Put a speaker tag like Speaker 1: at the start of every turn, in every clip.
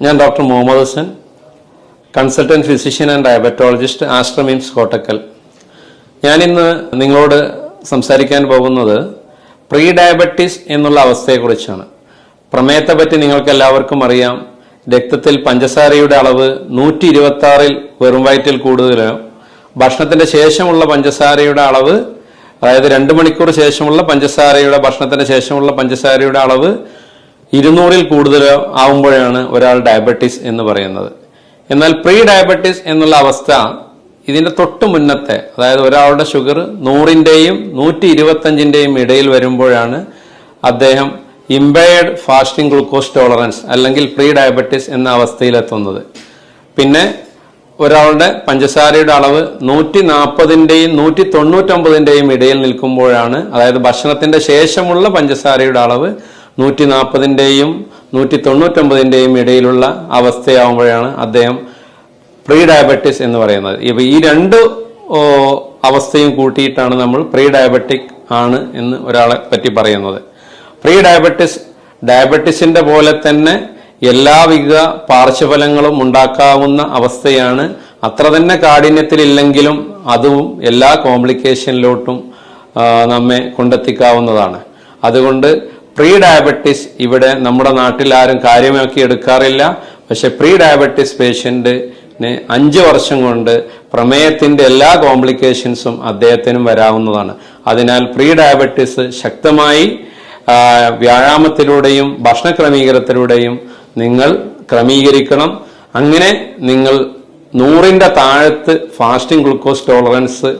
Speaker 1: ഞാൻ doctor Muhammad Hasan consultant physician and diabetologist Aster MIMS Kottakkal. ഞാനിന്ന് നിങ്ങളോട് സംസാരിക്കാൻ പോകുന്നത് പ്രീ ഡയബറ്റീസ് എന്നുള്ള അവസ്ഥയെക്കുറിച്ചാണ്. പ്രമേയത്തെ പറ്റി നിങ്ങൾക്ക് എല്ലാവർക്കും അറിയാം. രക്തത്തിൽ പഞ്ചസാരയുടെ അളവ് നൂറ്റി ഇരുപത്തി ആറിൽ വെറും വയറ്റിൽ കൂടുതലോ ഭക്ഷണത്തിന്റെ ശേഷമുള്ള പഞ്ചസാരയുടെ അളവ് അതായത് രണ്ട് മണിക്കൂർ ശേഷമുള്ള പഞ്ചസാരയുടെ ഭക്ഷണത്തിന് ശേഷമുള്ള പഞ്ചസാരയുടെ അളവ് ഇരുന്നൂറിൽ കൂടുതലോ ആവുമ്പോഴാണ് ഒരാൾ ഡയബറ്റീസ് എന്ന് പറയുന്നത്. എന്നാൽ പ്രീ ഡയബറ്റീസ് എന്നുള്ള അവസ്ഥ ഇതിന്റെ തൊട്ട് മുന്നത്തെ അതായത് ഒരാളുടെ ഷുഗർ നൂറിന്റെയും നൂറ്റി ഇരുപത്തഞ്ചിന്റെയും ഇടയിൽ വരുമ്പോഴാണ് അദ്ദേഹം ഇമ്പയർഡ് ഫാസ്റ്റിംഗ് ഗ്ലൂക്കോസ് ടോളറൻസ് അല്ലെങ്കിൽ പ്രീ ഡയബറ്റീസ് എന്ന അവസ്ഥയിലെത്തുന്നത്. പിന്നെ ഒരാളുടെ പഞ്ചസാരയുടെ അളവ് നൂറ്റി നാൽപ്പതിന്റെയും നൂറ്റി തൊണ്ണൂറ്റൊമ്പതിന്റെയും ഇടയിൽ നിൽക്കുമ്പോഴാണ് അതായത് ഭക്ഷണത്തിന്റെ ശേഷമുള്ള പഞ്ചസാരയുടെ അളവ് നൂറ്റി നാൽപ്പതിന്റെയും നൂറ്റി തൊണ്ണൂറ്റൊമ്പതിന്റെയും ഇടയിലുള്ള അവസ്ഥയാവുമ്പോഴാണ് അദ്ദേഹം പ്രീ ഡയബറ്റിസ് എന്ന് പറയുന്നത്. ഇപ്പം ഈ രണ്ട് അവസ്ഥയും കൂട്ടിയിട്ടാണ് നമ്മൾ പ്രീ ഡയബറ്റിക് ആണ് എന്ന് ഒരാളെ പറ്റി പറയുന്നത്. പ്രീ ഡയബറ്റിസ് ഡയബറ്റിസിന്റെ പോലെ തന്നെ എല്ലാവിധ പാർശ്വഫലങ്ങളും ഉണ്ടാക്കാവുന്ന അവസ്ഥയാണ്. അത്ര തന്നെ കാഠിന്യത്തിലില്ലെങ്കിലും അതും എല്ലാ കോംപ്ലിക്കേഷനിലോട്ടും നമ്മെ കൊണ്ടെത്തിക്കാവുന്നതാണ്. അതുകൊണ്ട് പ്രീ ഡയബറ്റിസ് ഇവിടെ നമ്മുടെ നാട്ടിൽ ആരും കാര്യമാക്കി എടുക്കാറില്ല. പക്ഷെ പ്രീ ഡയബറ്റിസ് പേഷ്യന്റിന് അഞ്ച് വർഷം കൊണ്ട് പ്രമേയത്തിന്റെ എല്ലാ കോംപ്ലിക്കേഷൻസും അദ്ദേഹത്തിനും വരാവുന്നതാണ്. അതിനാൽ പ്രീ ഡയബറ്റിസ് ശക്തമായി വ്യായാമത്തിലൂടെയും ഭക്ഷണ ക്രമീകരണത്തിലൂടെയും നിങ്ങൾ ക്രമീകരിക്കണം. അങ്ങനെ നിങ്ങൾ നൂറിന്റെ താഴത്ത് ഫാസ്റ്റിംഗ് ഗ്ലൂക്കോസ് ടോളറൻസ്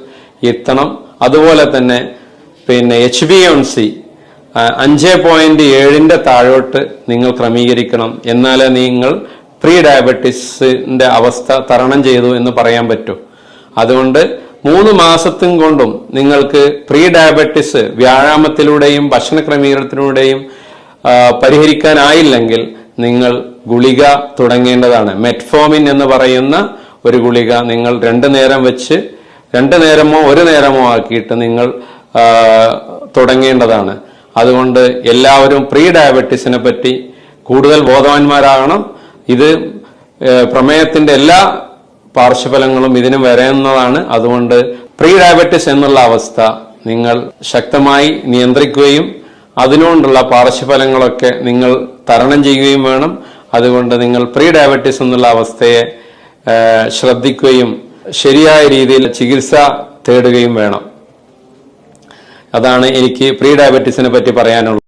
Speaker 1: എത്തണം. അതുപോലെ തന്നെ പിന്നെ എച്ച് ബി എൻ സി അഞ്ച് പോയിന്റ് ഏഴിന്റെ താഴോട്ട് നിങ്ങൾ ക്രമീകരിക്കണം. എന്നാലേ നിങ്ങൾ പ്രീ ഡയബറ്റീസിന്റെ അവസ്ഥ തരണം ചെയ്തു എന്ന് പറയാൻ പറ്റൂ. അതുകൊണ്ട് മൂന്ന് മാസത്തും കൊണ്ടും നിങ്ങൾക്ക് പ്രീ ഡയബറ്റിസ് വ്യായാമത്തിലൂടെയും ഭക്ഷണ ക്രമീകരണത്തിലൂടെയും പരിഹരിക്കാനായില്ലെങ്കിൽ നിങ്ങൾ ഗുളിക തുടങ്ങേണ്ടതാണ്. മെറ്റ്ഫോമിൻ എന്ന് പറയുന്ന ഒരു ഗുളിക നിങ്ങൾ രണ്ടു നേരം വെച്ച് രണ്ടു നേരമോ ഒരു നേരമോ ആക്കിയിട്ട് നിങ്ങൾ തുടങ്ങേണ്ടതാണ്. അതുകൊണ്ട് എല്ലാവരും പ്രീ ഡയബറ്റിസിനെ പറ്റി കൂടുതൽ ബോധവാന്മാരാകണം. ഇത് പ്രമേയത്തിന്റെ എല്ലാ പാർശ്വഫലങ്ങളും ഇതിന് വരുന്നതാണ് അതുകൊണ്ട് പ്രീ ഡയബറ്റിസ് എന്നുള്ള അവസ്ഥ നിങ്ങൾ ശക്തമായി നിയന്ത്രിക്കുകയും അതിനോണ്ടുള്ള പാർശ്വഫലങ്ങളൊക്കെ നിങ്ങൾ തരണം ചെയ്യുകയും വേണം. അതുകൊണ്ട് നിങ്ങൾ പ്രീ ഡയബറ്റിസ് എന്നുള്ള അവസ്ഥയെ ശ്രദ്ധിക്കുകയും ശരിയായ രീതിയിൽ ചികിത്സ തേടുകയും വേണം. അതാണ് എനിക്ക് പ്രീ ഡയബറ്റിസിനെ പറ്റി പറയാനുള്ളത്.